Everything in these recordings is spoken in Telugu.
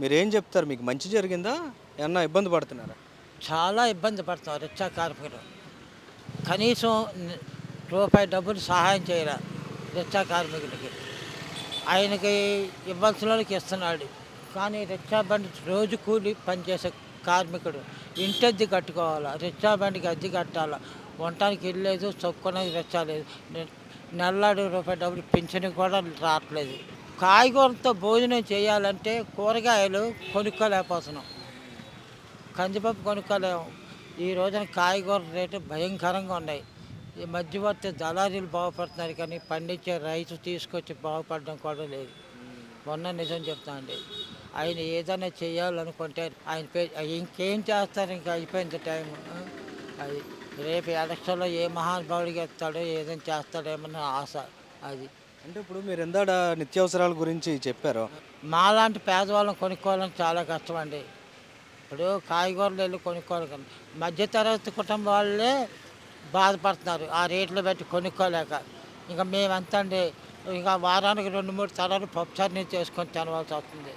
మీరు ఏం చెప్తారు? మీకు మంచి జరిగిందా? ఏమన్నా ఇబ్బంది పడుతున్నారా? చాలా ఇబ్బంది పడుతున్నారు రిక్షా కార్మికులు. కనీసం రూపాయి డబ్బులు సహాయం చేయరా రిక్షా కార్మికులకి? ఆయనకి ఇవ్వాల్సిన వాళ్ళకి ఇస్తున్నాడు. కానీ రిక్షా బండి రోజు కూలి పనిచేసే కార్మికుడు. ఇంటద్దె కట్టుకోవాలా? రిక్షా బండికి అద్దె కట్టాలా? వంటానికి వెళ్ళలేదు చొక్కునకి రిక్షా లేదు. నెల్లాడు రూపాయి డబ్బులు పింఛన్ కూడా రావట్లేదు. కాయగూరలతో భోజనం చేయాలంటే కూరగాయలు కొనుక్కోలేకపోతున్నాం. కందిపప్పు కొనుక్కోలేము. ఈ రోజున కాయగూర రేటు భయంకరంగా ఉన్నాయి. ఈ మధ్యవర్తి దళారీలు బాగుపడుతున్నారు కానీ పండించే రైతు తీసుకొచ్చి బాగుపడడం కూడా లేదు. మొన్న నిజం చెప్తా అండి. ఆయన ఏదైనా చేయాలనుకుంటే ఆయన పే ఇంకేం చేస్తారు? ఇంకా అయిపోయింది టైం అది రేపు ఎలక్షన్లో ఏ మహానుభావుడికి వస్తాడో ఏదైనా చేస్తాడేమన్న ఆశ అది. అంటే ఇప్పుడు మీరు ఎందాడ నిత్యావసరాల గురించి చెప్పారు. మాలాంటి పేదవాళ్ళని కొనుక్కోవాలని చాలా కష్టం అండి ఇప్పుడు కాయగూరలు వెళ్ళి కొనుక్కోవాలి కానీ మధ్యతరగతి కుటుంబం వాళ్ళే బాధపడుతున్నారు. ఆ రేట్లు పెట్టి కొనుక్కోలేక. ఇంకా మేమంతా అండి? ఇంకా వారానికి రెండు మూడు తరాలు పప్పుచారుని చేసుకొని తినవలసి వస్తుంది.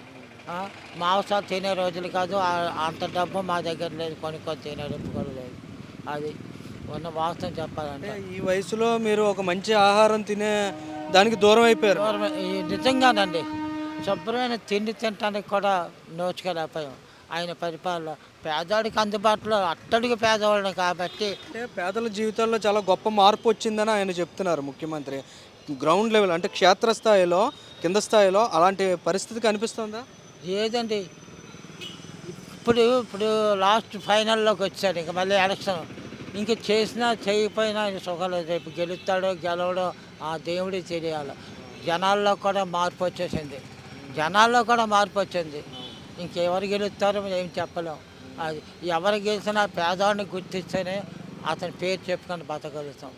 మాంసాలు తినే రోజులు కాదు. అంత డబ్బు మా దగ్గర లేదు. కొనుక్కొని తినే కూడా లేదు. అది ఉన్న వాస్తవం చెప్పాలంటే. ఈ వయసులో మీరు ఒక మంచి ఆహారం తినే దానికి దూరం అయిపోయారు. నిజంగానండి శుభ్రమైన తిండి తినడానికి కూడా నోచుకోలేకపోయాం. ఆయన పరిపాలన పేదవాడికి అందుబాటులో అట్టడికి పేదవాళ్ళని కాబట్టి అంటే పేదల జీవితాల్లో చాలా గొప్ప మార్పు వచ్చిందని ఆయన చెప్తున్నారు ముఖ్యమంత్రి. గ్రౌండ్ లెవెల్ అంటే క్షేత్రస్థాయిలో కింద స్థాయిలో అలాంటి పరిస్థితి కనిపిస్తుందా? ఏదండి ఇప్పుడు ఇప్పుడు లాస్ట్ ఫైనల్లోకి వచ్చాడు ఇంకా మళ్ళీ ఎలక్షన్. ఇంక చేసినా చేయకపోయినా ఆయన సుఖలేదు రేపు గెలుస్తాడో గెలవడో ఆ దేవుడి తెలియాలి జనాల్లో కూడా మార్పు వచ్చేసింది. జనాల్లో కూడా మార్పు వచ్చింది. ఇంకెవరు గెలుస్తారో ఏం చెప్పలేం. అది ఎవరు గెలిచినా పేదవాడిని గుర్తిస్తేనే అతని పేరు చెప్పుకొని బతకగలుగుతాం.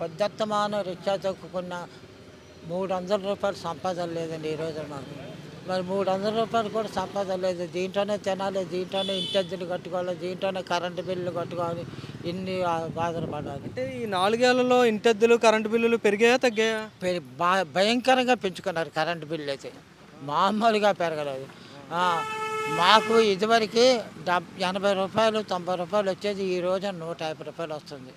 పొద్దుత్తమానం రిక్షా తొక్కుకున్న మూడు వందల రూపాయలు సంపాదన లేదండి ఈ మాకు. మరి మూడు వందల రూపాయలు కూడా సంపాదన లేదు. దీంట్లోనే తినాలి దీంట్లోనే ఇంటెద్దులు కట్టుకోవాలి దీంట్లోనే కరెంటు బిల్లులు కట్టుకోవాలి. ఇన్ని బాధలు పడాలి. అంటే ఈ నాలుగేళ్ళలో ఇంటెద్దులు కరెంటు బిల్లులు పెరిగాయా తగ్గాయా? భయంకరంగా పెంచుకున్నారు కరెంటు బిల్లు అయితే. మామూలుగా పెరగలేదు. మాకు ఇదివరకు డబ్ ఎనభై రూపాయలు తొంభై రూపాయలు వచ్చేది ఈ రోజు నూట యాభై రూపాయలు వస్తుంది.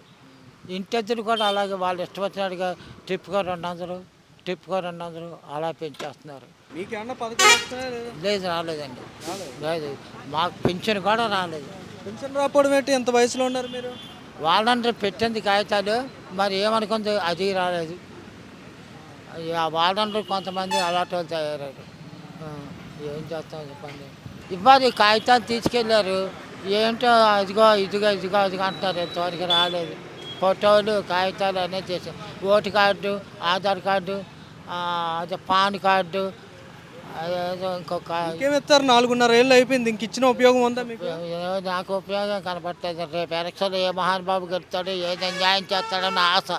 ఇంటెద్దులు కూడా అలాగే వాళ్ళు ఇష్టం వచ్చినట్టుగా ట్రిప్కో రెండు వందలు ట్రిప్కో రెండు వందలు అలా పెంచేస్తున్నారు. మీకేమన్నా లేదా? లేదు రాలేదండి. లేదు మాకు పింఛన్ కూడా రాలేదు. పెన్షన్ రాకపోవడం ఏంటి? ఎంత వయసులో ఉన్నారు మీరు? వాళ్ళంటే పెట్టింది కాగితాలు మరి ఏమనుకుంది అది రాలేదు. వాళ్ళంటే కొంతమంది అలాంటి వాళ్ళు తయారయ్యారు. ఆ, ఏం చేస్తాం చెప్పండి. ఇవ్వాలి కాగితాలు తీసుకెళ్ళారు ఏంటో అదిగో ఇదిగో ఇదిగో అదిగో అంటారు. ఇంతవరకు రాలేదు. ఫోటోలు కాగితాలు అనేది చేశారు ఓటు కార్డు ఆధార్ కార్డు అదే పాన్ కార్డు అదేదో ఇంకొక ఇంకేం ఇస్తారు నాలుగున్నర ఏళ్ళు అయిపోయింది. ఇంక ఇచ్చిన ఉపయోగం ఉందా మీకు? నాకు ఉపయోగం కనపట్టలేదు రేపు ఎలక్షన్లో ఏ మహానుభావు గెలుస్తాడో ఏది న్యాయం చేస్తాడో నా ఆశ.